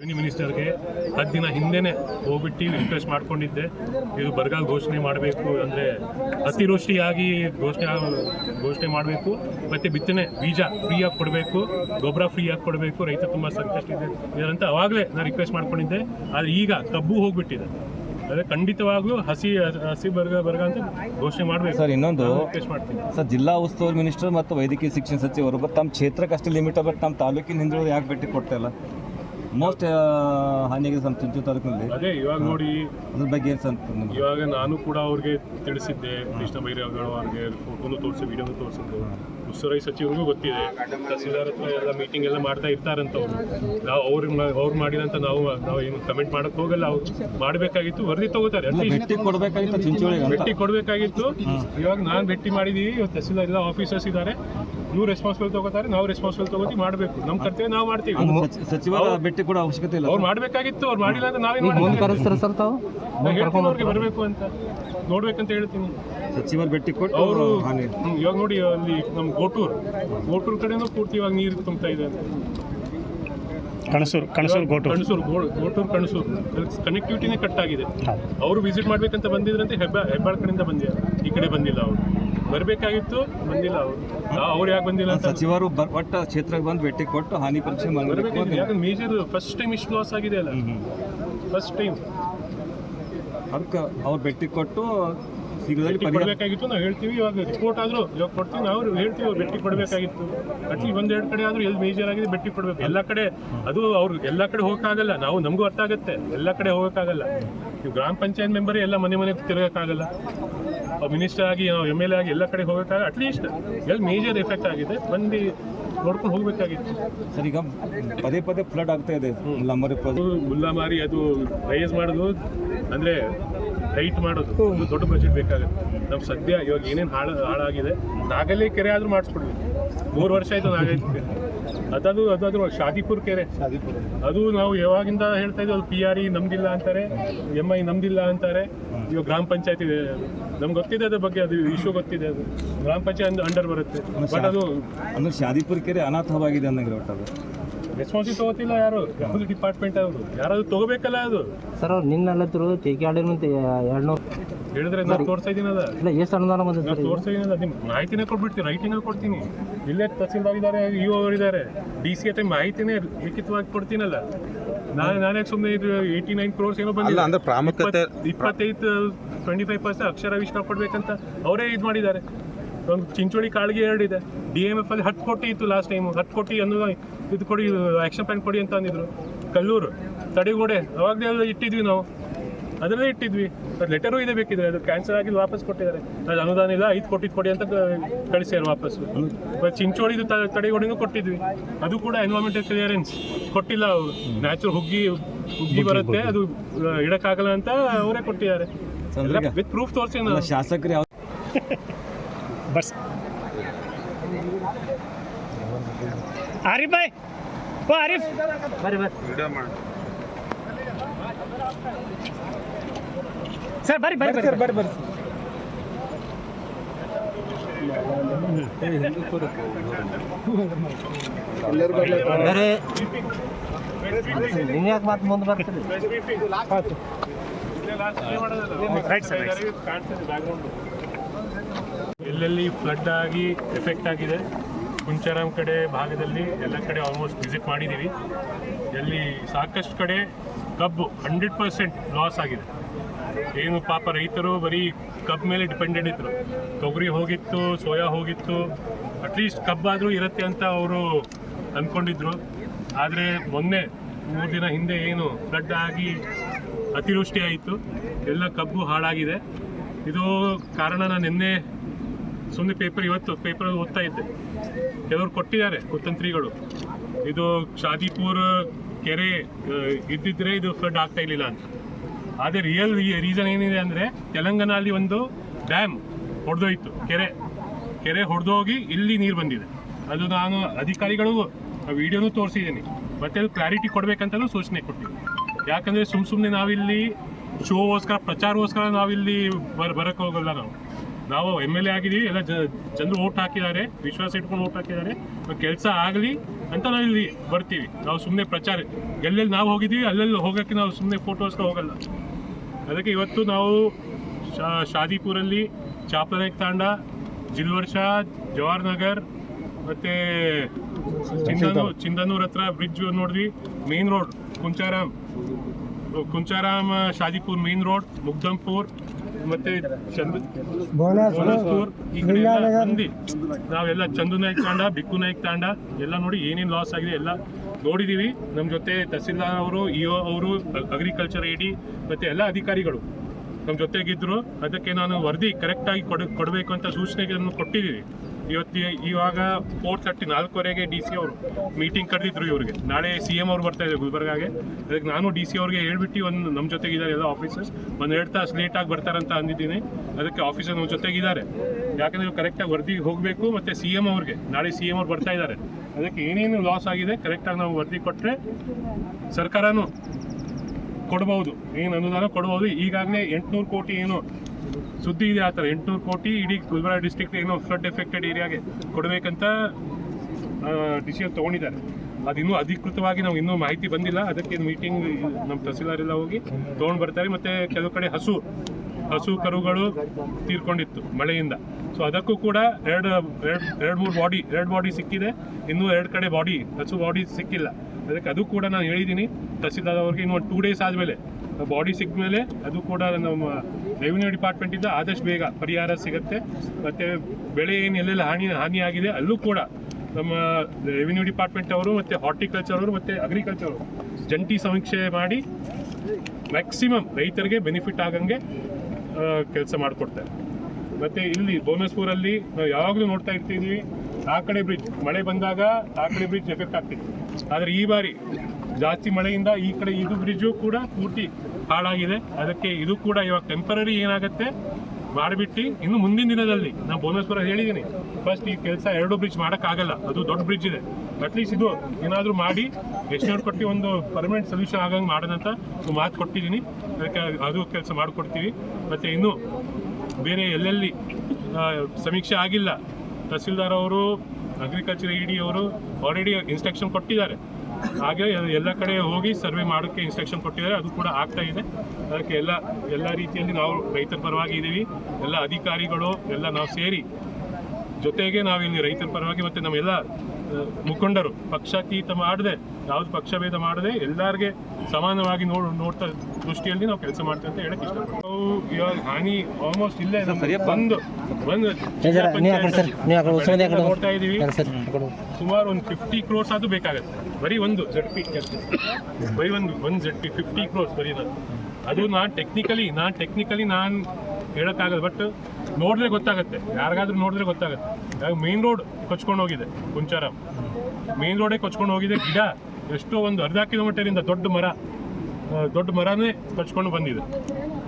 Revenue ಮಿನಿಸ್ಟರ್ಗೆ ಹತ್ತು ದಿನ ಹಿಂದೆನೆ ಹೋಗ್ಬಿಟ್ಟು ರಿಕ್ವೆಸ್ಟ್ ಮಾಡ್ಕೊಂಡಿದ್ದೆ. ಇದು ಬರಗಾಲ ಘೋಷಣೆ ಮಾಡಬೇಕು ಅಂದರೆ ಅತಿವೃಷ್ಟಿಯಾಗಿ ಘೋಷಣೆ ಘೋಷಣೆ ಮಾಡಬೇಕು. ಮತ್ತು ಬಿತ್ತನೆ ಬೀಜ ಫ್ರೀಯಾಗಿ ಕೊಡಬೇಕು ಗೊಬ್ಬರ ಫ್ರೀಯಾಗಿ ಕೊಡಬೇಕು. ರೈತ ತುಂಬ ಸಂಕಷ್ಟ ಇದೆ ಇದರಂತ ಅವಾಗಲೇ ನಾನು ರಿಕ್ವೆಸ್ಟ್ ಮಾಡ್ಕೊಂಡಿದ್ದೆ. ಆದರೆ ಈಗ ಕಬ್ಬು ಹೋಗ್ಬಿಟ್ಟಿದೆ. ಅದೇ ಖಂಡಿತವಾಗ್ಲೂ ಹಸಿ ಹಸಿ ಬರ್ಗ ಬರ್ಗ ಅಂತ ಘೋಷಣೆ ಮಾಡಬೇಕು. ಸರ್ ಇನ್ನೊಂದು ಸರ್ ಜಿಲ್ಲಾ ಉಸ್ತುವಾರಿ ಮಿನಿಸ್ಟರ್ ಮತ್ತು ವೈದ್ಯಕೀಯ ಶಿಕ್ಷಣ ಸಚಿವರು ಬಟ್ ತಮ್ಮ ಕ್ಷೇತ್ರಕ್ಕೆ ಅಷ್ಟೇ ಲಿಮಿಟ್ ಬಟ್ ನಮ್ಮ ತಾಲೂಕಿನ ಹಿಂದಿರೋದು ಯಾಕೆ ಭೇಟಿ ಕೊಡ್ತಾ ಇಲ್ಲ? ಮೋಸ್ಟ್ ಹಾನಿಯಾಗಿದೆ ನಮ್ಮ ಚಿಂಚು ತಾಲೂಕಿನಲ್ಲಿ ಅದೇ ಇವಾಗ ನೋಡಿ ಅದ್ರ ಬಗ್ಗೆ ಏನು ಸರ್ ಇವಾಗ ನಾನು ಕೂಡ ಅವ್ರಿಗೆ ತಿಳಿಸಿದ್ದೆ ಕೃಷ್ಣ ಬೈರೇಗೌಡ ಅವ್ರಿಗೆ ಫೋಟೋನು ತೋರಿಸಿ ವಿಡಿಯೋನು ತೋರಿಸಿದ್ದು. ಉಸ್ತುವಾರಿ ಸಚಿವರಿಗೂ ಗೊತ್ತಿದೆ. ತಹಸೀಲ್ದಾರ್ ಹತ್ರ ಎಲ್ಲ ಮೀಟಿಂಗ್ ಎಲ್ಲ ಮಾಡ್ತಾ ಇರ್ತಾರಂತ ಅವರು ನಾವು ಅವ್ರಿಗೆ ಅವ್ರು ಮಾಡಿದಂತ ನಾವು ನಾವು ಏನು ಕಮೆಂಟ್ ಮಾಡಕ್ ಹೋಗಲ್ಲ. ಅವ್ರು ಮಾಡಬೇಕಾಗಿತ್ತು ವರದಿ ತಗೋತಾರೆ. ಭೇಟಿ ಕೊಡಬೇಕಾಗಿತ್ತು ಅಂತ. ಭೇಟಿ ಕೊಡಬೇಕಾಗಿತ್ತು. ಇವಾಗ ನಾನು ಭೇಟಿ ಮಾಡಿದೀವಿ. ಇವತ್ತು ತಹಸೀಲ್ದಾರ್ ಎಲ್ಲ ಆಫೀಸರ್ಸ್ ಇದ್ದಾರೆ ಇವ್ರು ರೆಸ್ಪಾನ್ಸಿಬಲ್ ತಗೋತಾರೆ ನಾವು ರೆಸ್ಪಾನ್ಸಿಬಲ್ ತಗೋತಿ ಮಾಡಬೇಕು. ನಮ್ಮ ಕರ್ತವ್ಯ ನಾವು ಮಾಡ್ತೀವಿ. ಸಚಿವ ಸಚಿವರ ಭೇಟಿ ಕೂಡ ಅವಶ್ಯಕತೆ ಇಲ್ಲ ಅವ್ರು ಮಾಡಬೇಕಾಗಿತ್ತು. ಅವ್ರು ಮಾಡಿಲ್ಲ ಅಂತ ನಾವೇನು ಮಾಡ್ತೀವಿ? ಮಾಡಿ ಕರೆಸ್ತಾರೆ ಸರ್ ತಾವು? ಹೇಳ್ತೀನಿ ಅವ್ರಿಗೆ ಬರಬೇಕು ಅಂತ. ನೋಡ್ಬೇಕಂತ ಹೇಳ್ತೀನಿ. ಸಚಿವರು ಭೇಟಿ ಕೊಟ್ಟು ಅವರು ಇವಾಗ ನೋಡಿ ಅಲ್ಲಿ ನಮ್ಮ ಗೋಟೂರ್ ಮೋಟೂರ್ ಕಡೆನೂ ಪೂರ್ತಿ ಇವಾಗ ನೀರು ತುಂಬ್ತಾ ಇದೆ ಕಣಸೂರು ಕಣಸೂರು ಗೋಟು ಕಣಸೂರು ಗೋಟೂರ್ ಕಣಸೂರು. ಕನೆಕ್ಟಿವಿಟಿನೇ ಕಟ್ ಆಗಿದೆ. ಅವರು ವಿಸಿಟ್ ಮಾಡ್ಬೇಕಂತ ಬಂದಿದ್ರಂತೆ ಹೆಬ್ಬ ಹೆಬ್ಬಾಳ್ ಕಡೆಯಿಂದ ಬಂದಿದ್ದಾರೆ ಈ ಕಡೆ ಬಂದಿಲ್ಲ ಅವರು. ಬರಬೇಕಾಗಿತ್ತು ಬಂದಿಲ್ಲ ಅವರು. ಅವ್ರು ಯಾಕೆ ಬಂದಿಲ್ಲ ಅಂತ? ಸಚಿವರು ಒಟ್ಟ ಕ್ಷೇತ್ರಕ್ಕೆ ಬಂದು ಭೇಟಿ ಕೊಟ್ಟು ಹಾನಿ ಪರೀಕ್ಷೆ ಮಾಡಬೇಕು ಯಾಕಂದ್ರೆ ಮೇಜರ್ ಫಸ್ಟ್ ಟೈಮ್ ಇಷ್ಟು ಲಾಸ್ ಆಗಿದೆ ಅಲ್ಲ. ಫಸ್ಟ್ ಟೈಮ್ ಅದಕ್ಕೆ ಅವ್ರು ಭೇಟಿ ಕೊಟ್ಟು ಶೀಘ್ರದಲ್ಲಿ ಪರಿಹಾರ ಕೊಡಬೇಕಾಗಿತ್ತು ನಾವು ಹೇಳ್ತೀವಿ ಇವಾಗ ರಿಪೋರ್ಟ್ ಆದರೂ ಇವಾಗ ಕೊಡ್ತೀವಿ ನಾವು ಹೇಳ್ತೀವಿ ಅವ್ರು ಭೇಟಿ ಕೊಡಬೇಕಾಗಿತ್ತು. ಅಟ್ಲೀಸ್ಟ್ ಒಂದೆರಡು ಕಡೆ ಆದರೂ ಎಲ್ಲಿ ಮೇಜರ್ ಆಗಿದೆ ಭೇಟಿ ಕೊಡಬೇಕು. ಎಲ್ಲ ಕಡೆ ಅದು ಅವ್ರು ಎಲ್ಲ ಕಡೆ ಹೋಗೋಕ್ಕಾಗಲ್ಲ ನಾವು ನಮಗೂ ಅರ್ಥ ಆಗುತ್ತೆ. ಎಲ್ಲ ಕಡೆ ಹೋಗೋಕ್ಕಾಗಲ್ಲ. ನೀವು ಗ್ರಾಮ ಪಂಚಾಯತ್ ಮೆಂಬರೇ ಎಲ್ಲ ಮನೆ ಮನೆ ತಿರುಗೋಕ್ಕಾಗಲ್ಲ. ಮಿನಿಸ್ಟರ್ ಆಗಿ ಎಂ ಎಲ್ ಎ ಆಗಿ ಎಲ್ಲ ಕಡೆ ಹೋಗೋಕ್ಕಾಗ ಅಟ್ಲೀಸ್ಟ್ ಎಲ್ಲಿ ಮೇಜರ್ ಎಫೆಕ್ಟ್ ಆಗಿದೆ ಬಂದು ನೋಡ್ಕೊಂಡು ಹೋಗ್ಬೇಕಾಗಿತ್ತು. ಸರ್ ಈಗ ಪದೇ ಪದೇ ಫ್ಲಡ್ ಆಗ್ತಾ ಇದೆ. ಮುಲ್ಲಾಮಾರಿ ಅದು ರೈಸ್ ಮಾಡೋದು ಅಂದರೆ ರೈಟ್ ಮಾಡೋದು ಒಂದು ದೊಡ್ಡ ಬಜೆಟ್ ಬೇಕಾಗುತ್ತೆ. ನಮ್ಮ ಸದ್ಯ ಇವಾಗ ಏನೇನು ಹಾಳು ಹಾಳಾಗಿದೆ ನಾಗಲ್ಲಿ ಕೆರೆ ಆದರೂ ಮಾಡಿಸ್ಬಿಡ್ವಿ ಮೂರು ವರ್ಷ ಆಯಿತು ನಾಗಲ್ಲಿ ಕೆರೆ ಅದಾದ್ರು ಅದಾದ್ರು ಶಾದಿಪುರ್ ಕೆರೆ. ಅದು ನಾವು ಯಾವಾಗಿಂದ ಹೇಳ್ತಾ ಇದ್ದೀವಿ ಅದು ಪಿ ಆರ್ ಇ ನಮ್ದಿಲ್ಲ ಅಂತಾರೆ ಎಂ ಐ ನಮ್ದಿಲ್ಲ ಅಂತಾರೆ. ಇವಾಗ ಗ್ರಾಮ ಪಂಚಾಯತ್ ಇದೆ. ನಮ್ಗೆ ಗೊತ್ತಿದೆ ಅದ್ರ ಬಗ್ಗೆ ಅದು ಇಶ್ಯೂ ಗೊತ್ತಿದೆ ಅದು. ಗ್ರಾಮ ಪಂಚಾಯತ್ ಅಂಡರ್ ಬರುತ್ತೆ. ಬಟ್ ಅದು ಅಂದ್ರೆ ಶಾದಿಪುರ ಕೆರೆ ಅನಾಥವಾಗಿದೆ ಅನ್ನಂಗಿಲ್ಲ ಒಟ್ಟು ಅದು ರೆಸ್ಪಾನ್ಸಿಬ್ ತಗೋತಿಲ್ಲ ಯಾರು? ಯಾವುದು ಡಿಪಾರ್ಟ್ಮೆಂಟ್ ಅವರು. ಯಾರು ತಗೋಬೇಕಲ್ಲ ಅದು? ಸರ್ ಅವ್ರು ನಿನ್ನೆಲ್ಲತ್ತಿರು ತೇಕಾಡಿನ ಎರಡ್ನೂರು. ಹೇಳಿದ್ರೆ ನಾನು ತೋರಿಸ್ತಾ ಇದ್ದೀನಿ ಅದ ಇಲ್ಲ ಎಷ್ಟು ಅನುದಾನ ಬಂದಿದೆ ನಾನು ಸರ್ ತೋರಿಸ್ತಾ ಇದ್ದೀನಿ ನಿಮ್ಮ ಮಾಹಿತಿನೇ ಕೊಟ್ಬಿಡ್ತೀನಿ ರೈಟಿಂಗಲ್ಲಿ ಕೊಡ್ತೀನಿ. ಇಲ್ಲೇ ತಹಸೀಲ್ದಾರ್ ಇದ್ದಾರೆ ಇಒ ಇದ್ದಾರೆ ಡಿ ಸಿ ಹತ್ರ ಮಾಹಿತಿನೇ ಲಿಖಿತವಾಗಿ ಕೊಡ್ತೀನಲ್ಲ. ನಾನು ನಾನೇ ಸುಮ್ಮನೆ ಇದು ಏಯ್ಟಿ ನೈನ್ ಕ್ರೋರ್ಸ್ ಏನೋ ಬಂದಿಲ್ಲ ಅಂದ್ರೆ ಪ್ರಾಮುಖ್ಯತೆ ಇಪ್ಪತ್ತೈದು ಟ್ವೆಂಟಿ ಫೈವ್ ಪರ್ಸೆಂಟ್ ಅಕ್ಷರಾವಿಷ್ಕಾರ ಕೊಡ್ಬೇಕಂತ ಅವರೇ ಇದು ಮಾಡಿದ್ದಾರೆ. ಒಂದು ಚಿಂಚೋಳಿ ಕಾಳಿಗೆ ಇದೆ ಡಿ ಎಂ ಎಫ್ ಅಲ್ಲಿ ಹತ್ತು ಕೋಟಿ ಇತ್ತು ಲಾಸ್ಟ್ ಟೈಮು ಹತ್ತು ಕೋಟಿ ಅನ್ನು ಇದು ಕೊಡಿ ಆಕ್ಷನ್ ಪ್ಲಾನ್ ಕೊಡಿ ಅಂತ ಅಂದಿದ್ರು. ಕಲ್ಲೂರು ತಡೆಗೋಡೆ ಅವಾಗಲೇ ಎಲ್ಲ ಇಟ್ಟಿದ್ವಿ ನಾವು. ಅದರಲ್ಲೇ ಇಟ್ಟಿದ್ವಿ. ಅದು ಲೆಟರು ಇದೆ ಬೇಕಿದ್ರೆ ಅದು ಕ್ಯಾನ್ಸಲ್ ಆಗಿ ವಾಪಸ್ ಕೊಟ್ಟಿದ್ದಾರೆ. ಅದು ಅನುದಾನ ಇಲ್ಲ ಐದು ಕೋಟಿ ಕೊಡಿ ಅಂತ ಕಳಿಸ್ಯಾರ ವಾಪಸ್. ಮತ್ತೆ ಚಿಂಚೋಳಿದು ತ- ತಡೆಗೋಡೆನೂ ಕೊಟ್ಟಿದ್ವಿ. ಅದು ಕೂಡ ಎನ್ವೈರ್ಮೆಂಟಲ್ ಕ್ಲಿಯರೆನ್ಸ್ ಕೊಟ್ಟಿಲ್ಲ ಅವರು. ನ್ಯಾಚುರಲ್ ಹುಗ್ಗಿ ಹುಗ್ಗಿ ಬರುತ್ತೆ ಅದು ಇಡಕ್ಕಾಗಲ್ಲ ಅಂತ ಅವರೇ ಕೊಟ್ಟಿದ್ದಾರೆ. ವಿತ್ ಪ್ರೂಫ್ ತೋರಿಸಿ ಶಾಸಕರು ಬಸ್ ಆರಿಫ್ ಬಾಯ್ ಓ ಆರಿಫ್. ಬರ್ರಿ ಬರ್ರಿ. ಸರ್ ಬರ್ರಿ ಬರ್ರಿ ಸರ್ ಬರ್ರಿ ಬರ್ರಿ ಬೇರೆ ನಿನ್ನ ಯಾಕೆ ಮಾತು ಮುಂದೆ ಬರ್ತೀರಿ? ಎಲ್ಲೆಲ್ಲಿ ಫ್ಲಡ್ ಆಗಿ ಎಫೆಕ್ಟ್ ಆಗಿದೆ ಕುಂಚಾರಾಮ್ ಕಡೆ ಭಾಗದಲ್ಲಿ ಎಲ್ಲ ಕಡೆ ಆಲ್ಮೋಸ್ಟ್ ವಿಸಿಟ್ ಮಾಡಿದ್ದೀವಿ. ಎಲ್ಲಿ ಸಾಕಷ್ಟು ಕಡೆ ಕಬ್ಬು ಹಂಡ್ರೆಡ್ ಪರ್ಸೆಂಟ್ ಲಾಸ್ ಆಗಿದೆ. ಏನು ಪಾಪ ರೈತರು ಬರೀ ಕಬ್ಬು ಮೇಲೆ ಡಿಪೆಂಡೆಂಟ್ ಇದ್ರು. ತೊಗರಿ ಹೋಗಿತ್ತು, ಸೋಯಾ ಹೋಗಿತ್ತು ಅಟ್ಲೀಸ್ಟ್ ಕಬ್ಬಾದರೂ ಇರುತ್ತೆ ಅಂತ ಅವರು ಅಂದ್ಕೊಂಡಿದ್ರು ಆದರೆ ಮೊನ್ನೆ ಮೂರು ದಿನ ಹಿಂದೆ ಏನು ಫ್ಲಡ್ ಆಗಿ ಅತಿವೃಷ್ಟಿ ಆಯಿತು. ಎಲ್ಲ ಕಬ್ಬು ಹಾಳಾಗಿದೆ. ಇದು ಕಾರಣ ನಾನು ನಿನ್ನೆ ಸುಮ್ಮನೆ ಪೇಪರ್ ಇವತ್ತು ಪೇಪರ್ ಓದ್ತಾ ಇದ್ದೆ. ಕೆಲವರು ಕೊಟ್ಟಿದ್ದಾರೆ ಕುತಂತ್ರಿಗಳು. ಇದು ಶಾದಿಪುರ್ ಕೆರೆ ಇದ್ದಿದ್ರೆ ಇದು ಫ್ಲಡ್ ಆಗ್ತಾ ಇರಲಿಲ್ಲ ಅಂತ. ಆದರೆ ರಿಯಲ್ ರೀಸನ್ ಏನಿದೆ ಅಂದರೆ ತೆಲಂಗಾಣಲ್ಲಿ ಒಂದು ಡ್ಯಾಮ್ ಹೊಡೆದೋಯ್ತು, ಕೆರೆ. ಕೆರೆ ಹೊಡೆದೋಗಿ ಇಲ್ಲಿ ನೀರು ಬಂದಿದೆ. ಅದು ನಾನು ಅಧಿಕಾರಿಗಳಿಗೂ ವಿಡಿಯೋನು ತೋರಿಸಿದ್ದೀನಿ. ಮತ್ತೆ ಅದು ಕ್ಲಾರಿಟಿ ಕೊಡಬೇಕಂತಲೂ ಸೂಚನೆ ಕೊಟ್ಟಿದ್ದೀನಿ. ಯಾಕಂದರೆ ಸುಮ್ಮ ಸುಮ್ಮನೆ ನಾವಿಲ್ಲಿ ಶೋಗೋಸ್ಕರ, ಪ್ರಚಾರಗೋಸ್ಕರ ನಾವಿಲ್ಲಿ ಬರ್ ಬರೋಕ್ಕೆ ಹೋಗಲ್ಲ ನಾವು. ನಾವು ಎಂ ಎಲ್ ಎ ಆಗಿದ್ದೀವಿ. ಎಲ್ಲ ಜನರು ಓಟ್ ಹಾಕಿದ್ದಾರೆ. ವಿಶ್ವಾಸ ಇಟ್ಕೊಂಡು ಓಟ್ ಹಾಕಿದ್ದಾರೆ. ಕೆಲಸ ಆಗಲಿ ಅಂತ ನಾವು ಇಲ್ಲಿ ಬರ್ತೀವಿ. ನಾವು ಸುಮ್ಮನೆ ಪ್ರಚಾರ ಎಲ್ಲೆಲ್ಲಿ ನಾವು ಹೋಗಿದ್ದೀವಿ, ಅಲ್ಲೆಲ್ಲಿ ಹೋಗೋಕ್ಕೆ ನಾವು ಸುಮ್ಮನೆ ಫೋಟೋಸ್ನ ಹೋಗಲ್ಲ. ಅದಕ್ಕೆ ಇವತ್ತು ನಾವು ಶಾ- ಶಾದಿಪುರಲ್ಲಿ ಚಾಪನಾಯಕ್ ತಾಂಡ, ಜಿಲ್ವರ್ಷ ಜವಾಹರ್ ನಗರ್ ಮತ್ತು ಚಿಂದನೂರು ಚಿಂದನೂರ್ ಹತ್ರ ಬ್ರಿಡ್ಜ್ ನೋಡಿದ್ವಿ. Main road Kuncharam Kuncharam, Shadipur main road Mugdampur ಮತ್ತೆ ಚಂದು ಭುವನೇಶ್ವರ್ ಈ ಕಡೆ ಎಲ್ಲ ನಾವೆಲ್ಲ ಚಂದು ನಾಯ್ಕ್ ತಾಂಡ ಬಿಕ್ಕು ನಾಯ್ಕ್ ತಾಂಡ ಎಲ್ಲ ನೋಡಿ ಏನೇನು ಲಾಸ್ ಆಗಿದೆ ಎಲ್ಲ ನೋಡಿದೀವಿ. ನಮ್ಮ ಜೊತೆ ತಹಸೀಲ್ದಾರ್ ಅವರು ಇಒ ಅವರು ಅಗ್ರಿಕಲ್ಚರ್ ಎಡಿ ಮತ್ತೆ ಎಲ್ಲ ಅಧಿಕಾರಿಗಳು ನಮ್ಮ ಜೊತೆಗಿದ್ರು. ಅದಕ್ಕೆ ನಾನು ವರದಿ ಕರೆಕ್ಟಾಗಿ ಕೊಡ ಕೊಡಬೇಕು ಅಂತ ಸೂಚನೆಗಳನ್ನು ಕೊಟ್ಟಿದ್ದೀವಿ ಇವತ್ತು ಇವಾಗ ಫೋರ್ ತರ್ಟಿ ನಾಲ್ಕುವರೆಗೆ ಡಿ ಸಿ ಅವರು ಮೀಟಿಂಗ್ ಕರೆದಿದ್ರು ಇವ್ರಿಗೆ. ನಾಳೆ ಸಿ ಎಂ ಅವ್ರು ಬರ್ತಾ ಇದ್ದಾರೆ ಗುಲ್ಬರ್ಗಾಗೆ. ಅದಕ್ಕೆ ನಾನು ಡಿ ಸಿ ಅವ್ರಿಗೆ ಹೇಳ್ಬಿಟ್ಟು ಒಂದು ನಮ್ಮ ಜೊತೆಗಿದ್ದಾರೆ ಎಲ್ಲ ಆಫೀಸರ್ಸ್ ಒಂದು ಎರಡು ತಾಸು ಲೇಟಾಗಿ ಬರ್ತಾರಂತ ಅಂದಿದ್ದೀನಿ. ಅದಕ್ಕೆ ಆಫೀಸರ್ ನಮ್ಮ ಜೊತೆಗಿದ್ದಾರೆ. ಯಾಕಂದ್ರೆ ಕರೆಕ್ಟಾಗಿ ವರದಿ ಹೋಗಬೇಕು ಮತ್ತು ಸಿ ಎಂ ಅವ್ರಿಗೆ. ನಾಳೆ ಸಿ ಎಂ ಅವ್ರು ಬರ್ತಾ ಇದ್ದಾರೆ. ಅದಕ್ಕೆ ಏನೇನು ಲಾಸ್ ಆಗಿದೆ ಕರೆಕ್ಟಾಗಿ ನಾವು ವರದಿ ಕೊಟ್ಟರೆ ಸರ್ಕಾರನೂ ಕೊಡ್ಬೋದು. ಏನು ಅನುದಾನ ಕೊಡ್ಬೋದು. ಈಗಾಗಲೇ ಎಂಟುನೂರು ಕೋಟಿ ಏನು ಸುದ್ದಿ ಇದೆ, ಆ ಥರ ಎಂಟುನೂರು ಕೋಟಿ ಇಡೀ ಗುಲ್ಬರ್ಗ ಡಿಸ್ಟ್ರಿಕ್ಟ್ ಏನೋ ಫ್ಲಡ್ ಎಫೆಕ್ಟೆಡ್ ಏರಿಯಾಗೆ ಕೊಡಬೇಕಂತ ಡಿಸಿಷನ್ ತೊಗೊಂಡಿದ್ದಾರೆ. ಅದು ಇನ್ನೂ ಅಧಿಕೃತವಾಗಿ ನಾವು ಇನ್ನೂ ಮಾಹಿತಿ ಬಂದಿಲ್ಲ. ಅದಕ್ಕೆ ಮೀಟಿಂಗ್ ನಮ್ಮ ತಹಸೀಲ್ದಾರ್ ಎಲ್ಲ ಹೋಗಿ ತೊಗೊಂಡು ಬರ್ತಾರೆ. ಮತ್ತು ಕೆಲವು ಕಡೆ ಹಸು ಹಸು ಕರುಗಳು ತೀರ್ಕೊಂಡಿತ್ತು ಮಳೆಯಿಂದ. ಸೊ ಅದಕ್ಕೂ ಕೂಡ ಎರಡು ಎರಡು ಎರಡು ಮೂರು ಬಾಡಿ ಎರಡು ಬಾಡಿ ಸಿಕ್ಕಿದೆ. ಇನ್ನೂ ಎರಡು ಕಡೆ ಬಾಡಿ ಹಸು ಬಾಡಿ ಸಿಕ್ಕಿಲ್ಲ. ಅದಕ್ಕೆ ಅದು ಕೂಡ ನಾನು ಹೇಳಿದ್ದೀನಿ. ತಹಸೀಲ್ದಾರ್ ಅವ್ರಿಗೆ ಇನ್ನೊಂದು ಟೂ ಡೇಸ್ ಆದಮೇಲೆ ಬಾಡಿ ಸಿಕ್ಕ ಅದು ಕೂಡ ನಮ್ಮ ರೆವಿನ್ಯೂ ಡಿಪಾರ್ಟ್ಮೆಂಟಿಂದ ಆದಷ್ಟು ಬೇಗ ಪರಿಹಾರ ಸಿಗುತ್ತೆ. ಮತ್ತು ಬೆಳೆ ಏನು ಎಲ್ಲೆಲ್ಲ ಹಾನಿ ಹಾನಿಯಾಗಿದೆ ಅಲ್ಲೂ ಕೂಡ ನಮ್ಮ ರೆವಿನ್ಯೂ ಡಿಪಾರ್ಟ್ಮೆಂಟ್ ಅವರು ಮತ್ತು ಹಾರ್ಟಿಕಲ್ಚರ್ ಅವರು ಮತ್ತು ಅಗ್ರಿಕಲ್ಚರ್ ಅವರು ಜಂಟಿ ಸಮೀಕ್ಷೆ ಮಾಡಿ ಮ್ಯಾಕ್ಸಿಮಮ್ ರೈತರಿಗೆ ಬೆನಿಫಿಟ್ ಆಗಂಗೆ ಕೆಲಸ ಮಾಡಿಕೊಡ್ತಾರೆ. ಮತ್ತು ಇಲ್ಲಿ ಭುವನೇಶ್ವರಲ್ಲಿ ನಾವು ಯಾವಾಗಲೂ ನೋಡ್ತಾ ಇರ್ತಿದ್ವಿ, ಆ ಕಡೆ ಬ್ರಿಡ್ಜ್ ಮಳೆ ಬಂದಾಗ ಆ ಕಡೆ ಬ್ರಿಡ್ಜ್ ಎಫೆಕ್ಟ್ ಆಗ್ತಿತ್ತು. ಆದರೆ ಈ ಬಾರಿ ಜಾಸ್ತಿ ಮಳೆಯಿಂದ ಈ ಕಡೆ ಇದು ಬ್ರಿಡ್ಜು ಕೂಡ ಪೂರ್ತಿ ಹಾಳಾಗಿದೆ. ಅದಕ್ಕೆ ಇದು ಕೂಡ ಇವಾಗ ಟೆಂಪರರಿ ಏನಾಗುತ್ತೆ ಮಾಡಿಬಿಟ್ಟು ಇನ್ನು ಮುಂದಿನ ದಿನದಲ್ಲಿ ನಾನು ಭುವನೇಶ್ವರ ಹೇಳಿದ್ದೀನಿ ಫಸ್ಟ್ ಈ ಕೆಲಸ ಎರಡು ಬ್ರಿಡ್ಜ್ ಮಾಡೋಕ್ಕಾಗಲ್ಲ. ಅದು ದೊಡ್ಡ ಬ್ರಿಡ್ಜ್ ಇದೆ. ಅಟ್ಲೀಸ್ಟ್ ಇದು ಏನಾದರೂ ಮಾಡಿ ಎಸ್ಟಿಮೇಟ್ ಕೊಟ್ಟು ಒಂದು ಪರ್ಮನೆಂಟ್ ಸೊಲ್ಯೂಷನ್ ಆಗಂಗೆ ಮಾಡೋದಂತ ಮಾತು ಕೊಟ್ಟಿದ್ದೀನಿ ಅದಕ್ಕೆ ಅದು ಕೆಲಸ ಮಾಡಿಕೊಡ್ತೀವಿ. ಮತ್ತು ಇನ್ನು ಬೇರೆ ಎಲ್ಲೆಲ್ಲಿ ಸಮೀಕ್ಷೆ ಆಗಿಲ್ಲ. ತಹಸೀಲ್ದಾರ್ ಅವರು ಅಗ್ರಿಕಲ್ಚರ್ ಇ ಡಿ ಅವರು ಆಲ್ರೆಡಿ ಇನ್ಸ್ಟ್ರಕ್ಷನ್ ಕೊಟ್ಟಿದ್ದಾರೆ. ಹಾಗೆ ಎಲ್ಲ ಕಡೆ ಹೋಗಿ ಸರ್ವೆ ಮಾಡೋಕ್ಕೆ ಇನ್ಸ್ಟ್ರಕ್ಷನ್ ಕೊಟ್ಟಿದ್ದಾರೆ. ಅದು ಕೂಡ ಆಗ್ತಾ ಇದೆ. ಅದಕ್ಕೆ ಎಲ್ಲ ಎಲ್ಲ ರೀತಿಯಲ್ಲಿ ನಾವು ರೈತರ ಪರವಾಗಿ ಇದ್ದೀವಿ ಎಲ್ಲ ಅಧಿಕಾರಿಗಳು ಎಲ್ಲ ನಾವು ಸೇರಿ, ಜೊತೆಗೆ ನಾವಿಲ್ಲಿ ರೈತರ ಪರವಾಗಿ ಮತ್ತು ನಮ್ಮೆಲ್ಲ ಮುಖಂಡರು, ಪಕ್ಷಾತೀತ ಮಾಡದೆ, ಯಾವುದು ಪಕ್ಷಭೇದ ಮಾಡದೆ, ಎಲ್ಲರಿಗೆ ಸಮಾನವಾಗಿ ನೋಡ್, ನೋಡ್ತಾ ದೃಷ್ಟಿಯಲ್ಲಿ ನಾವು ಕೆಲಸ ಮಾಡ್ತೇವೆ ಅಂತ ಹೇಳಕ್ಕೆ ಇಷ್ಟಪಡ್ತೀನಿ. ನಾವು ಇವಾಗ ಹಾನಿ ಆಲ್ಮೋಸ್ಟ್ ಇಲ್ಲೇ ಬಂದು ಬಂದು. ನೋಡ್ತಾ ಇದೀವಿ ಸುಮಾರು ಒಂದು ಫಿಫ್ಟಿ ಕ್ರೋರ್ಸ್ ಅದು ಬೇಕಾಗುತ್ತೆ. ಬರೀ ಒಂದು ಜೆಡ್ ಪಿ ಬರೀ ಒಂದು ಒಂದು ಜೆಡ್ ಪಿ ಫಿಫ್ಟಿ ಕ್ರೋರ್ಸ್ ಬರೀ ನಾನು. ಅದು ನಾನು ಟೆಕ್ನಿಕಲಿ ನಾನು ಟೆಕ್ನಿಕಲಿ ನಾನು ಹೇಳೋಕ್ಕಾಗಲ್ಲ ಬಟ್ ನೋಡಿದ್ರೆ ಗೊತ್ತಾಗುತ್ತೆ. ಯಾರಿಗಾದ್ರೂ ನೋಡಿದ್ರೆ ಗೊತ್ತಾಗುತ್ತೆ. ಇವಾಗ ಮೇನ್ ರೋಡ್ ಕೊಚ್ಕೊಂಡು ಹೋಗಿದೆ ಕುಂಚಾರಾಮ್. ಮೇನ್ ರೋಡೇ ಕೊಚ್ಕೊಂಡು ಹೋಗಿದೆ ಗಿಡ. ಎಷ್ಟೋ ಒಂದು ಅರ್ಧ ಕಿಲೋಮೀಟರಿಂದ ದೊಡ್ಡ ಮರ ದೊಡ್ಡ ಮರನೇ ಕೊಚ್ಕೊಂಡು ಬಂದಿದೆ.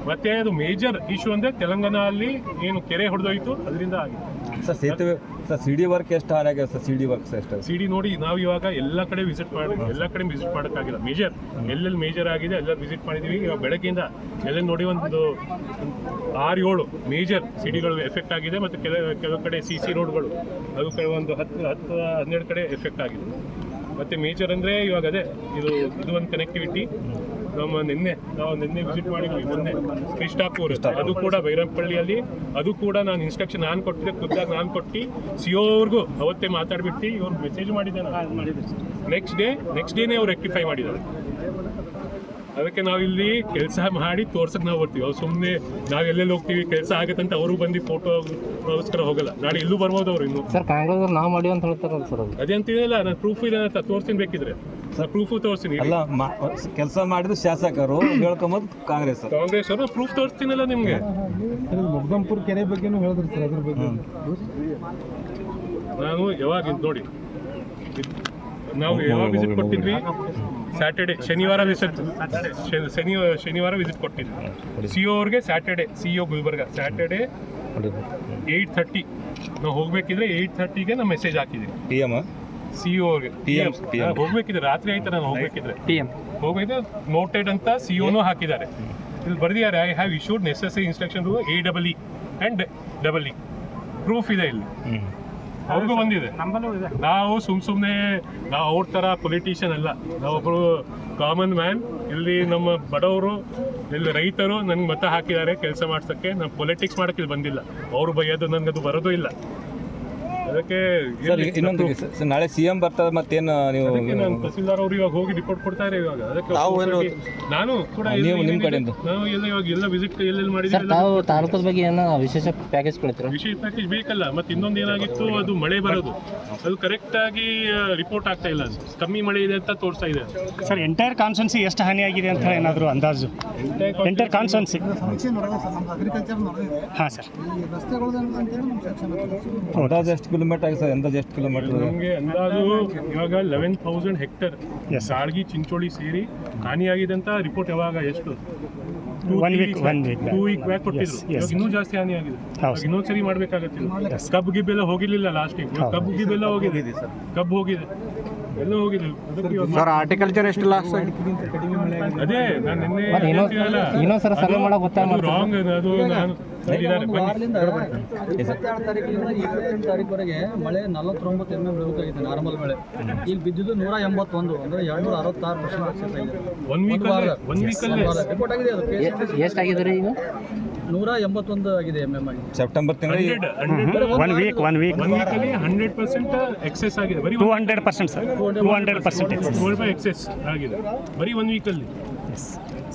ಮತ್ತೆ ಅದು ಮೇಜರ್ ಇಶ್ಯೂ ಅಂದ್ರೆ ತೆಲಂಗಾಣ ಅಲ್ಲಿ ಏನು ಕೆರೆ ಹೊಡೆದೋಯ್ತು ಅದರಿಂದ ಆಗಿದೆ. ಸರ್ ಸೇತುವೆ ಸರ್ ಸಿ ಡಿ ವರ್ಕ್ ಎಷ್ಟು ಹಾಳಾಗಿದೆ ಸರ್ ಸಿಡಿ ವರ್ಕ್ಸ್ ಎಷ್ಟು ಸಿಡಿ ನೋಡಿ ನಾವು ಇವಾಗ ಎಲ್ಲ ಕಡೆ ವಿಸಿಟ್ ಮಾಡಿ ಎಲ್ಲ ಕಡೆ ವಿಸಿಟ್ ಮಾಡೋಕ್ಕಾಗಿಲ್ಲ. ಮೇಜರ್ ಎಲ್ಲೆಲ್ಲಿ ಮೇಜರ್ ಆಗಿದೆ ಎಲ್ಲ ವಿಸಿಟ್ ಮಾಡಿದ್ದೀವಿ ಇವಾಗ ಬೆಳಗ್ಗೆಯಿಂದ ಎಲ್ಲೆಲ್ಲಿ ನೋಡಿ ಒಂದು ಆರು ಏಳು ಮೇಜರ್ ಸಿಡಿಗಳು ಎಫೆಕ್ಟ್ ಆಗಿದೆ ಮತ್ತು ಕೆಲ ಕೆಲವು ಕಡೆ ಸಿ ಸಿ ರೋಡ್ಗಳು ಅದು ಕಡೆ ಒಂದು ಹತ್ತು ಹತ್ತು ಹನ್ನೆರಡು ಕಡೆ ಎಫೆಕ್ಟ್ ಆಗಿದೆ. ಮತ್ತು ಮೇಜರ್ ಅಂದರೆ ಇವಾಗ ಅದೇ ಇದು ಇದು ಒಂದು ಕನೆಕ್ಟಿವಿಟಿ ನಮ್ಮ ನಿನ್ನೆ ನಾವು ನಿನ್ನೆ ವಿಸಿಟ್ ಮಾಡಿದ್ವಿ ಮೊನ್ನೆ ಕೃಷ್ಣಾಪುರ. ಅದು ಕೂಡ ಬೈರಂಪಳ್ಳಿಯಲ್ಲಿ ಅದು ಕೂಡ ನಾನು ಇನ್ಸ್ಟ್ರಕ್ಷನ್ ನಾನು ಕೊಟ್ಟಿದ್ದೆ ಖುದ್ದಾಗಿ ನಾನು ಕೊಟ್ಟು ಸಿ ಅವ್ರಿಗೂ ಅವತ್ತೇ ಮಾತಾಡ್ಬಿಟ್ಟು ಇವ್ರು ಮೆಸೇಜ್ ಮಾಡಿದ್ದಾರೆ. ನೆಕ್ಸ್ಟ್ ಡೇ ನೆಕ್ಸ್ಟ್ ಡೇನೇ ಅವ್ರು ರೆಕ್ಟಿಫೈ ಮಾಡಿದ್ದಾರೆ. ಅದಕ್ಕೆ ನಾವಿಲ್ಲಿ ಕೆಲಸ ಮಾಡಿ ತೋರ್ಸಕ್ಕೆ ನಾವು ಬರ್ತೀವಿ. ಅವ್ರು ಸುಮ್ಮನೆ ನಾವು ಎಲ್ಲೆಲ್ಲಿ ಹೋಗ್ತೀವಿ ಕೆಲಸ ಆಗತ್ತಂತ ಅವರು ಬಂದು ಫೋಟೋಸ್ಕರ ಹೋಗಲ್ಲ. ನಾಳೆ ಇಲ್ಲೂ ಬರ್ಬೋದು ಅವ್ರು ಇನ್ನು. ಸರ್ ಕಾಂಗ್ರೆಸ್ ನಾವು ಮಾಡಿ ಅಂತ ಹೇಳ್ತಾರಲ್ಲ ಸರ್ ಅದು ಅದೇ ಅಂತಿದೆಯಲ್ಲ ನಾನು ಪ್ರೂಫ್ ಇದೆ ಅಂತ ತೋರಿಸ್ತೀನಿ ಬೇಕಿದ್ರೆ. ಪ್ರೂಫ್ ಪ್ರೂಫು ತೋರಿಸ್ತೀನಿ ಅಲ್ಲ ಕೆಲಸ ಮಾಡಿದ ಶಾಸಕರು ಹೇಳ್ಕೊಂಬೋದು ಕಾಂಗ್ರೆಸ್ ಕಾಂಗ್ರೆಸ್ ಅವರು ಪ್ರೂಫ್ ತೋರಿಸ್ತೀನಲ್ಲ ನಿಮಗೆ. ಮುಗ್ದಂಪುರ್ ಕೆರೆ ಬಗ್ಗೆನೂ ಹೇಳಿದ್ರು ಸರ್ ಅದ್ರ ಬಗ್ಗೆ. ನಾನು ಯಾವಾಗ ನೋಡಿ ನಾವು ಯಾವಾಗ ವಿಸಿಟ್ ಕೊಟ್ಟಿದ್ವಿ? ಸ್ಯಾಟರ್ಡೆ ಶನಿವಾರ ವಿಸಿಟ್ ಶನಿ ಶನಿವಾರ ವಿಸಿಟ್ ಕೊಟ್ಟಿದ್ವಿ. ಸಿ ಅವ್ರಿಗೆ Saturday C O Gulbarga. Saturday eight thirty ನಾವು ಹೋಗ್ಬೇಕಿದ್ರೆ ಏಯ್ಟ್ ಥರ್ಟಿಗೆ ನಾವು ಮೆಸೇಜ್ ಹಾಕಿದ್ವಿ. ಪಿ ಎಂ ಸಿ ಅವ್ರಿಗೆ. ಪಿ ಎಂ ಹೋಗ್ಬೇಕಿದ್ರೆ ರಾತ್ರಿ ಆಯ್ತು ನಾನು ಹೋಗ್ಬೇಕಿದ್ರೆ? ಪಿ ಎಂ ಹೋಗಿದ್ರೆ ನೋಟೆಡ್ ಅಂತ ಸಿ ಒನೂ ಹಾಕಿದ್ದಾರೆ. ಇಲ್ಲಿ ಬರ್ದಿದ್ದಾರೆ I have issued necessary instruction to A double E and double E proof ಇದೆ ಇಲ್ಲಿ. ಅವ್ರಿಗೂ ಬಂದಿದೆ ನಾವು ಸುಮ್ ಸುಮ್ಮನೆ ನಾವು ಅವ್ರ ತರ ಪೊಲಿಟಿಷಿಯನ್ ಅಲ್ಲ. ನಾವೊಬ್ರು ಕಾಮನ್ ಮ್ಯಾನ್ ಇಲ್ಲಿ ನಮ್ಮ ಬಡವರು ಇಲ್ಲಿ ರೈತರು ನನ್ಗೆ ಮತ ಹಾಕಿದ್ದಾರೆ ಕೆಲಸ ಮಾಡ್ಸೋಕ್ಕೆ. ನಾನು ಪೊಲಿಟಿಕ್ಸ್ ಮಾಡೋಕ್ಕೆ ಇಲ್ಲಿ ಬಂದಿಲ್ಲ. ಅವ್ರು ಬೈಯೋದು ನನಗದು ಬರೋದು ಇಲ್ಲ. ಅದಕ್ಕೆ ಸರ್ ಇನ್ನೊಂದು ಸರ್, ನಾಳೆ ಸಿ ಎಂ ಬರ್ತದೆ ಮತ್ತೇನು ನೀವು ಅದಕ್ಕೆ ನಾನು ತಹಸೀಲ್ದಾರ್ ಅವ್ರು ಇವಾಗ ಹೋಗಿ ರಿಪೋರ್ಟ್ ಕೊಡ್ತಾರೆ ಇವಾಗ. ಅದಕ್ಕೆ ನಾನು ಕೂಡ ನೀವು ಎಲ್ಲ ನಿಮ್ಮ ಕಡೆಯಿಂದ? ನಾವು ಎಲ್ಲ ಇವಾಗ ಎಲ್ಲ ವಿಸಿಟ್ ಎಲ್ಲೆಲ್ಲಿ ಸರ್ ನಾವು ತಾವು ತಾಲೂಕದ ಬಗ್ಗೆ ಏನೋ ವಿಶೇಷ ಪ್ಯಾಕೇಜ್ ಕೊಡ್ತೀರಾ? ವಿಶೇಷ ಪ್ಯಾಕೇಜ್ ಬೇಕಲ್ಲ ಮತ್ತೆ ಇನ್ನೊಂದು ಏನಾಗಿತ್ತು ಅದು ಮಳೆ ಬರೋದು. ಅದು ಕರೆಕ್ಟಾಗಿ ರಿಪೋರ್ಟ್ ಆಗ್ತಾ ಇಲ್ಲ ಅದು. ಕಮ್ಮಿ ಮಳೆ ಇದೆ ಅಂತ ತೋರಿಸ್ತಾ ಇದೆ. ಸರ್ ಎಂಟೈರ್ ಕಾನ್ಸ್ಟೆನ್ಸಿ ಎಷ್ಟು ಹಾನಿಯಾಗಿದೆ ಅಂತ ಏನಾದರೂ ಅಂದಾಜು? ಎಂಟೈರ್ ಕಾನ್ಸ್ಟೆನ್ಸಿ ಹಾಂ ಸರ್. ಎಷ್ಟು ಕಿಲೋಮೀಟರ್ ಆಗಿದೆ ಸರ್ ಅಂದಾಜು ಎಷ್ಟು ಕಿಲೋಮೀಟರ್ ನಮಗೆ ಅಂದಾಜು ಇವಾಗ eleven thousand hectare. Salgi Chincholi ಸೇರಿ ಹಾನಿಯಾಗಿದೆ ಅಂತ ರಿಪೋರ್ಟ್ ಯಾವಾಗ ಎಷ್ಟು? One week week back. Two week back ಕೊಟ್ಟಿದ್ರು. ಇವಾಗ ಇನ್ನೂ ಜಾಸ್ತಿ ಹಾನಿ ಆಗಿದೆ ಇನ್ನೊಂದು ಸರಿ ಮಾಡ್ಬೇಕಾಗತ್ತಿಲ್ಲ. ಕಬ್ಬು ಗಿಬ್ಬೆಲ್ಲ ಹೋಗಿರ್ಲಿಲ್ಲ ಲಾಸ್ಟ್ ಟೈಮ್ ಹೌದು. ಕಬ್ಬು ಗಿಬ್ಬೆಲ್ಲ ಹೋಗಿದೆ. ಕಬ್ಬು ಹೋಗಿದೆ. ಎಲ್ಲ ಹೋಗಿದೆ. ಸರ್ ಆರ್ಟಿಕಲ್ಚರ್ ಎಷ್ಟು ಲಾಸ್ ಅದೇ ನಾನು ನಿನ್ನೆ ಮತ್ತೆ ಇನ್ನೊಂದ್- ಹೇಳ್ತೀನಲ್ಲ, ಇನ್ನೊಂದ್ ಸಲ ಮಾಡಕ್ ಗೊತ್ತಾಗ ರಾಂಗ್ ಅದು ನಾನು ಇಪ್ಪತ್ತೆರಡು ತಾರೀಕಿನಿಂದ ಇಪ್ಪತ್ತೆಂಟು ತಾರೀಕುವರೆಗೆ ಮಳೆ ನಲವತ್ತೊಂಬತ್ತು ಎಂ ಎಂ ಬೇಕಾಗಿದೆ ನಾರ್ಮಲ್ ಮಳೆ. ಇಲ್ಲಿ ಬಿದ್ದಿದ್ದು ನೂರ ಎಂಬತ್ತೊಂದು ಅಂದ್ರೆ ಎರಡ್ನೂರ ಅರವತ್ತಾರು ಪರ್ಸೆಂಟ್ ಆಗಿದೆ. ಒನ್ ವೀಕ್ ಒನ್ ವೀಕಲ್ಲೇ ರಿಪೋರ್ಟ್ ಆಗಿದೆ ಅದು. ಎಷ್ಟಾಗಿದೆ ರೀ ಈಗ? ನೂರ ಎಂಬತ್ತೊಂದು ಆಗಿದೆ ಎಂ ಎಂ ಆಗಿ September hundred one week one week one ವೀಕಲ್ಲಿ ಹಂಡ್ರೆಡ್ ಪರ್ಸೆಂಟ್ ಎಕ್ಸೆಸ್ ಆಗಿದೆ. ಬರೀ two hundred percent sir two hundred percent excess ಆಗಿದೆ. ಬರೀ ಒನ್ ವೀಕಲ್ಲಿ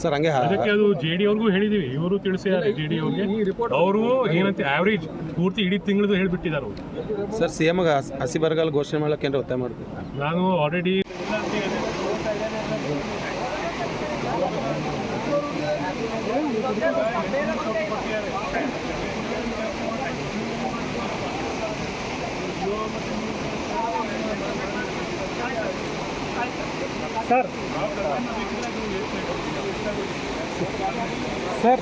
ಸರ್ ಹಂಗೆ ಅದಕ್ಕೆ ಅದು ಜೆ ಡಿ ಅವ್ರಿಗೂ ಹೇಳಿದೀವಿ. ಇವರು ತಿಳಿಸಿದ್ದಾರೆ ಜೆ ಡಿ ಅವ್ರಿಗೆ. ಅವರು ಏನಂತ ಆವ್ರೇಜ್ ಪೂರ್ತಿ ಇಡೀ ತಿಂಗಳದು ಹೇಳಿಬಿಟ್ಟಿದ್ದಾರೆ ಅವರು. ಸರ್ ಸಿ ಎಮ್ಗೆ ಹಸಿ ಬರಗಾಲ ಘೋಷಣೆ ಮಾಡೋಕೆ ಏನಾರ ಒತ್ತಾಯ ಮಾಡ್ತೀವಿ ನಾನು ಆಲ್ರೆಡಿ ಸರ್ ಸರ್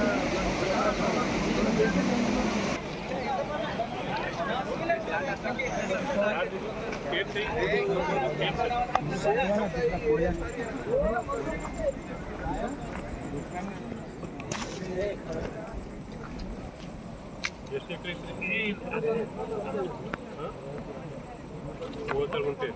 ಬೇಕು ಎಷ್ಟು ಎಕರೆ ಮೂವತ್ತಾರು ಗುಂಟೆ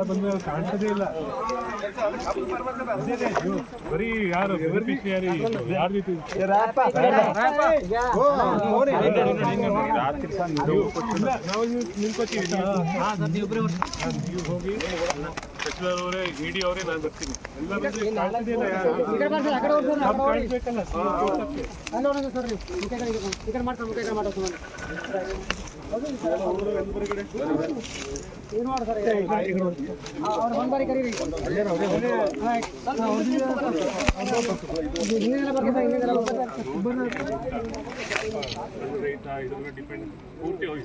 ಎಲ್ಲ ಬಂದು ಕಾಣಿಸೋದೇ ಇಲ್ಲ ಬರೀ ಯಾರು ಬೆನಿಫಿಷಿಯರಿ ಯಾರು ರೀತಿ ನಾವು ನಿಂತ್ಕೋತೀವಿ ನೀವು ಹೋಗಿ ಅವರೇ ಇಡಿ ಅವರೇ ನಾನು ಬರ್ತೀನಿ ಎಲ್ಲ ಬಂದ್ರೆ ಇಲ್ಲ ಯಾರು. ಡಿಪೆಂಡ್ ಪೂರ್ತಿ ಹೋಗಿ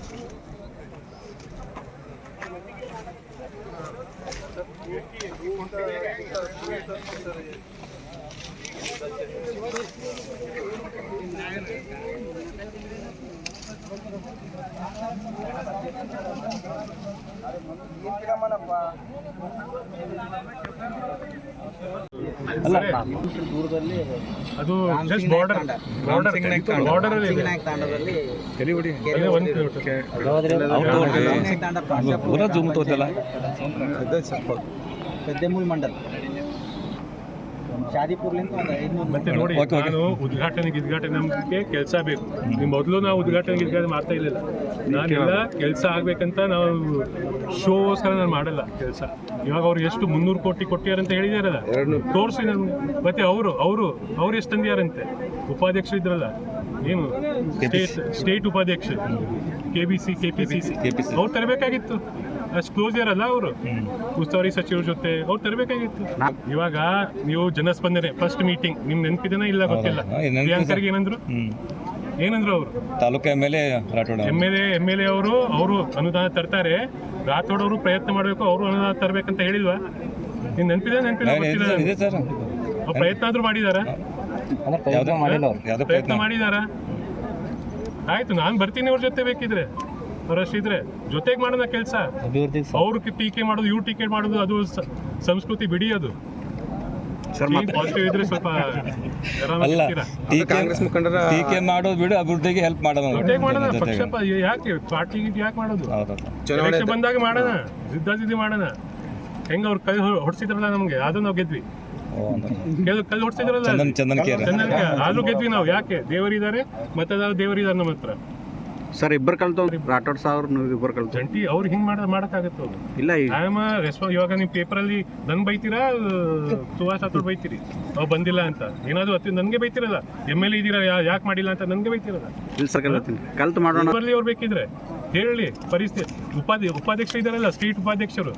ಅಲ್ಲ ಅದು ಜಸ್ಟ್ ಬಾರ್ಡರ್ ಬಾರ್ಡರ್ ಬಾರ್ಡರ್ ಅಲ್ಲಿ ಇದೆ. ಅದೇ ಒಂದು ಕಿಲೋಮೀಟರ್ ಪೂರ ಜೂಮ್ ತೋತಲ್ಲ. ಪೆದ್ದೆಮೂಲ್ ಮಂಡಲ್. ಶಾದಿಪುರ್ಲಿಂದ ಒಂದು ಮತ್ತೆ ನೋಡಿ. ನಾನು ಉದ್ಘಾಟನೆ ಗಿದ್ಘಾಟನೆ ನಮಗೆ ಕೆಲಸ ಬೇಕು. ನಿಮ್ಮ ಮೊದಲು ನಾವು ಉದ್ಘಾಟನೆ ಗಿದ್ಘಾಟನೆ ಮಾಡ್ತಾ ಇರಲಿಲ್ಲ. ನಾನೆಲ್ಲ ಕೆಲಸ ಆಗ್ಬೇಕಂತ ನಾವು ಶೋಗೋಸ್ಕರ ನಾನು ಮಾಡಲ್ಲ ಕೆಲಸ. ಇವಾಗ ಅವ್ರು ಎಷ್ಟು ಮುನ್ನೂರು ಕೋಟಿ ಕೊಟ್ಟಿಯಾರಂತ ಹೇಳಿದಾರಲ್ಲ? ತೋರಿಸಿ ನಮ್ಗೆ. ಮತ್ತೆ ಅವರು ಅವರು ಅವ್ರು ಎಷ್ಟು ತಂದಿಯಾರಂತೆ ಉಪಾಧ್ಯಕ್ಷರು ಇದ್ರಲ್ಲ. ಏನು? ಸ್ಟೇಟ್ ಸ್ಟೇಟ್ ಉಪಾಧ್ಯಕ್ಷ K B C K P C C. ಅವ್ರು ತರಬೇಕಾಗಿತ್ತು. ಅಷ್ಟು ಅಲ್ಲ ಇರಲ್ಲ ಅವರು ಉಸ್ತುವಾರಿ ಸಚಿವರ ಜೊತೆ ಅವ್ರು ತರಬೇಕಾಗಿತ್ತು. ಇವಾಗ ನೀವು ಜನಸ್ಪಂದನೆ ಫಸ್ಟ್ ಮೀಟಿಂಗ್ ನಿಮ್ ನೆನಪಿದನ ಇಲ್ಲ ಗೊತ್ತಿಲ್ಲ? ಪ್ರಿಯಾಂಕರ್ಗೆ ಏನಂದ್ರು? ಏನಂದ್ರು ಅವರು? Taluk M L A Rathod M L A M L A ಅವರು ಅವರು ಅನುದಾನ ತರ್ತಾರೆ. ರಾಥೋಡ್ ಅವರು ಪ್ರಯತ್ನ ಮಾಡಬೇಕು ಅವರು ಅನುದಾನ ತರಬೇಕಂತ ಹೇಳಿಲ್ವಾ? ನಿನ್ ನೆನಪಿದೆ ನೆನಪಿಲ್ಲ ಗೊತ್ತಿಲ್ಲ ಇದೆ ಸರ್. ಅವ್ರು ಪ್ರಯತ್ನ ಆದ್ರೂ ಮಾಡಿದಾರ? ಅಂದ್ರೆ ಪ್ರಯತ್ನ ಮಾಡಿಲ್ಲ ಅವ್ರು. ಯಾವ್ದೋ ಪ್ರಯತ್ನ ಪ್ರಯತ್ನ. ಮಾಡಿದಾರ? ಆಯ್ತು ನಾನು ಬರ್ತೀನಿ ಅವ್ರ ಜೊತೆ ಬೇಕಿದ್ರೆ. ಅವರಷ್ಟಿದ್ರೆ ಜೊತೆಗೆ ಮಾಡೋಣ ಕೆಲಸ. ಅವ್ರಿಗೆ ಟೀಕೆ ಮಾಡೋದು ಇವ್ರು ಟೀಕೆ ಮಾಡೋದು ಅದು ಸಂಸ್ಕೃತಿ ಬಿಡಿ ಅದು ಪಾಸಿಟಿವ್ ಇದ್ರೆ ಸ್ವಲ್ಪ ಆರಾಮಾಗಿ ಅಲ್ಲ. ಟೀಕೆ ಕಾಂಗ್ರೆಸ್ ಮುಖಂಡರ ಟೀಕೆ ಮಾಡೋದು ಬಿಡು ಅಭಿವೃದ್ಧಿಗೆ ಹೆಲ್ಪ್ ಮಾಡೋಣ ಯಾಕೆ? ಪಾರ್ಟಿ ಯಾಕೆ ಮಾಡೋದು? ಚುನಾವಣೆ ಬಂದಾಗ ಮಾಡೋಣ ಜಿದ್ದಾಜಿದ್ದಿ ಮಾಡೋಣ. ಹೆಂಗ ಅವ್ರು ಕೈ ಹೊಡ್ಸಿದ್ರಲ್ಲ ನಮ್ಗೆ? ಅದು ನಾವು ಗೆದ್ವಿ. ಓ, ಅಂದ್ರೆ. ಕೆಲವು ಕೈ ಹೊಡ್ಸಿದ್ರಲ್ಲ? ಚಂದನ್ ಚಂದನ್ ಕೇರ್ ಆದ್ರೂ ಗೆದ್ವಿ ನಾವು. ಯಾಕೆ? ದೇವರಿದ್ದಾರೆ ಮತದಾರ ದೇವರಿದ್ದಾರೆ ನಮ್ಮ ಹತ್ರ. ಸರ್ ಇಬ್ಬರು ಕಲ್ತು ರಾಠೋಡ್ ಸಾವಿರ ನೀವು ಇಬ್ಬರು ಕಲ್ತು ಜಂಟಿ ಅವ್ರು ಹಿಂಗ್ ಮಾಡ ಮಾಡಕ್ಕಾಗತ್ತೆ ಅವ್ರು. ಇಲ್ಲ ಈಗ ಐ ಆಮ್ ರೆಸ್ಪಾ ಇವಾಗ ನೀವು ಪೇಪರಲ್ಲಿ ನನ್ ಬೈತೀರಾ ಸುಹಾಸ್ ಹತ್ರ ಬೈತೀರಿ? ಅವ್ ಬಂದಿಲ್ಲ ಅಂತ. ಏನಾದ್ರು ಅತ್ತಿ ನನಗೆ ಬೈತಿರಲ್ಲ. ಎಂ ಎಲ್ ಎ ಇದೀರಾ ಯಾಕೆ ಮಾಡಿಲ್ಲ ಅಂತ ನನಗೆ ಬೈತಿರಲ್ಲ. ಇಲ್ಲ ಸರ್ ಕಲ್ತೀನಿ ಕಲ್ತು ಮಾಡೋಣ. ಬರಲಿ ಅವ್ರು ಬೇಕಿದ್ರೆ ಹೇಳಿ ಪರಿಸ್ಥಿತಿ ಉಪಾಧಿ ಉಪಾಧ್ಯಕ್ಷರು ಇದಾರಲ್ಲ ಸ್ಟೇಟ್ ಉಪಾಧ್ಯಕ್ಷರು.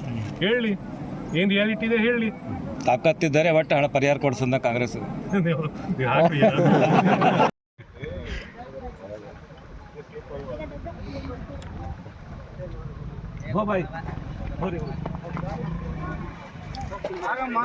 ಹೇಳಿ ಏನ್ ರಿಯಾಲಿಟಿ ಇದೆ ಹೇಳಿ. ತಾಕತ್ತಿದ್ದಾರೆ ಒಟ್ಟು ಹಣ ಪರಿಹಾರ ಕೊಡಿಸೋದ ಕಾಂಗ್ರೆಸ್. હો ભાઈ. હો રે આગમ